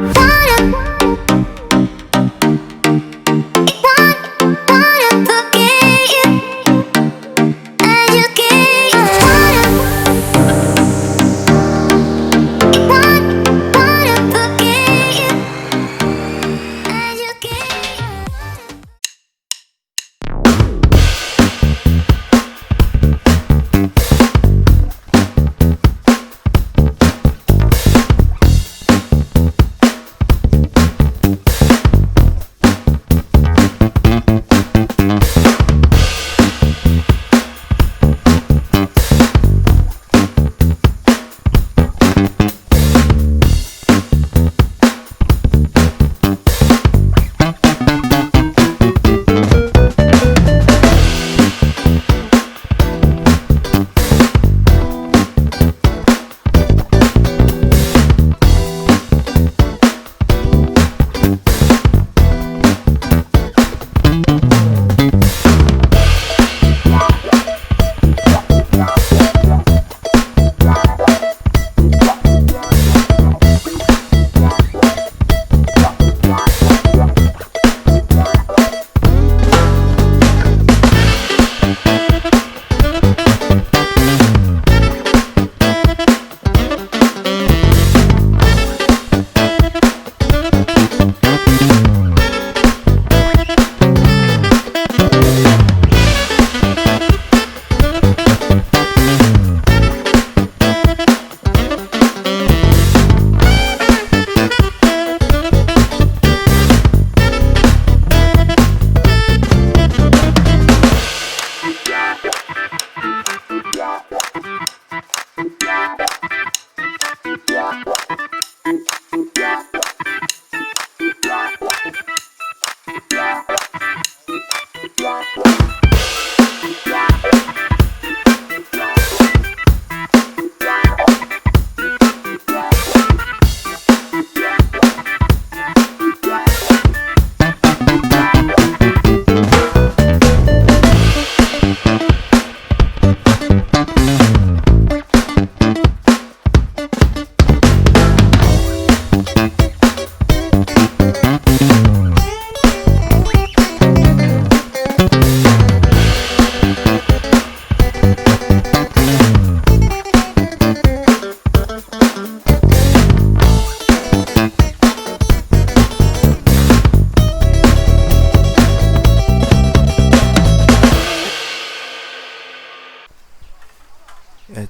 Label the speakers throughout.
Speaker 1: Bye.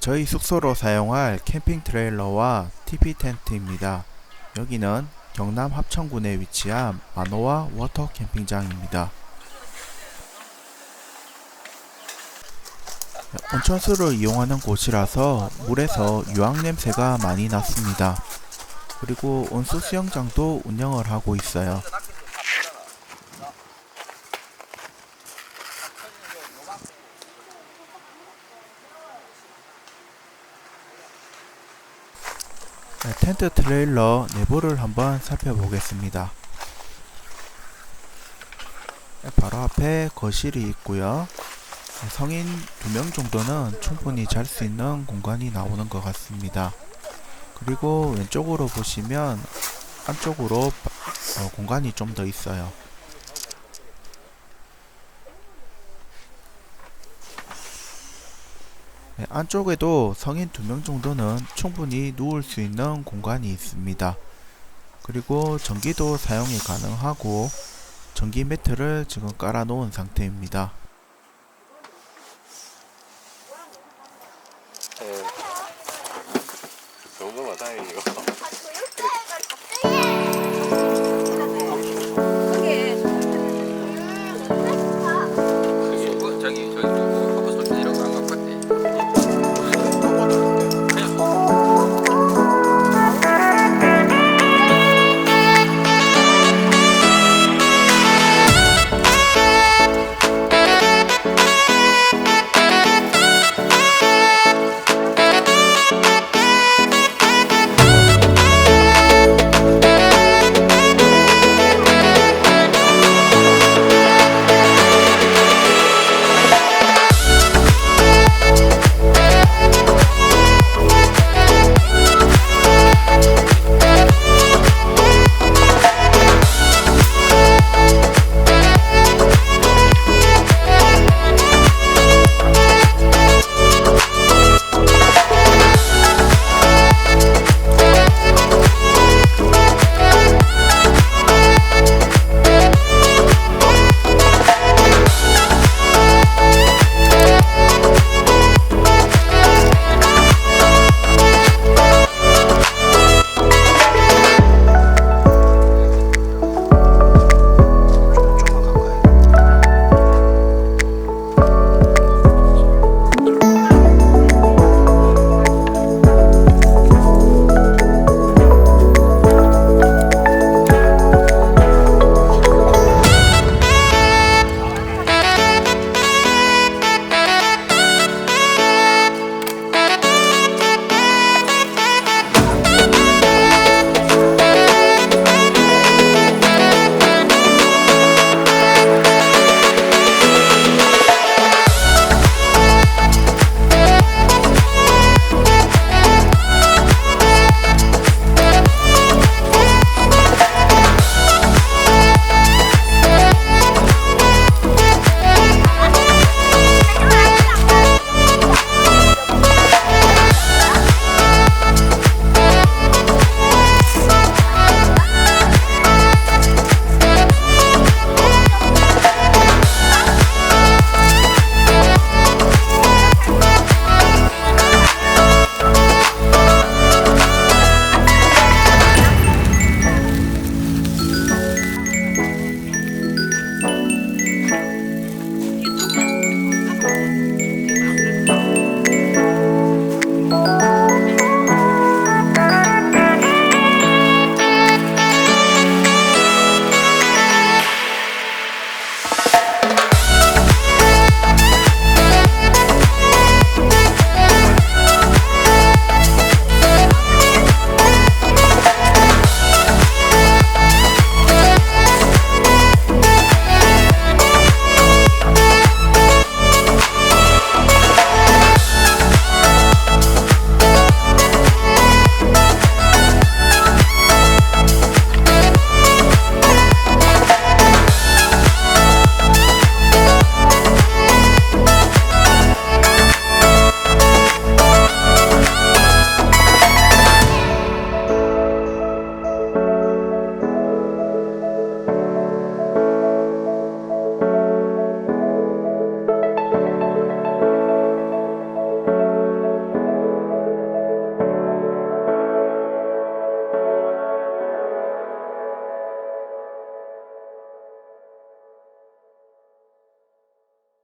Speaker 1: 저희 숙소로 사용할 캠핑 트레일러와 TP 텐트입니다. 여기는 경남 합천군에 위치한 마노와 워터 캠핑장입니다. 네, 온천수를 이용하는 곳이라서 물에서 유황 냄새가 많이 났습니다. 그리고 온수 수영장도 운영을 하고 있어요. 텐트 트레일러 내부를 한번 살펴보겠습니다. 네, 바로 앞에 거실이 있고요. 네, 성인 2명 정도는 충분히 잘 수 있는 공간이 나오는 것 같습니다. 그리고 왼쪽으로 보시면 안쪽으로 바- 어, 공간이 좀 더 있어요. 안쪽에도 성인 2명 정도는 충분히 누울 수 있는 공간이 있습니다. 그리고 전기도 사용이 가능하고 전기 매트를 지금 깔아 놓은 상태입니다.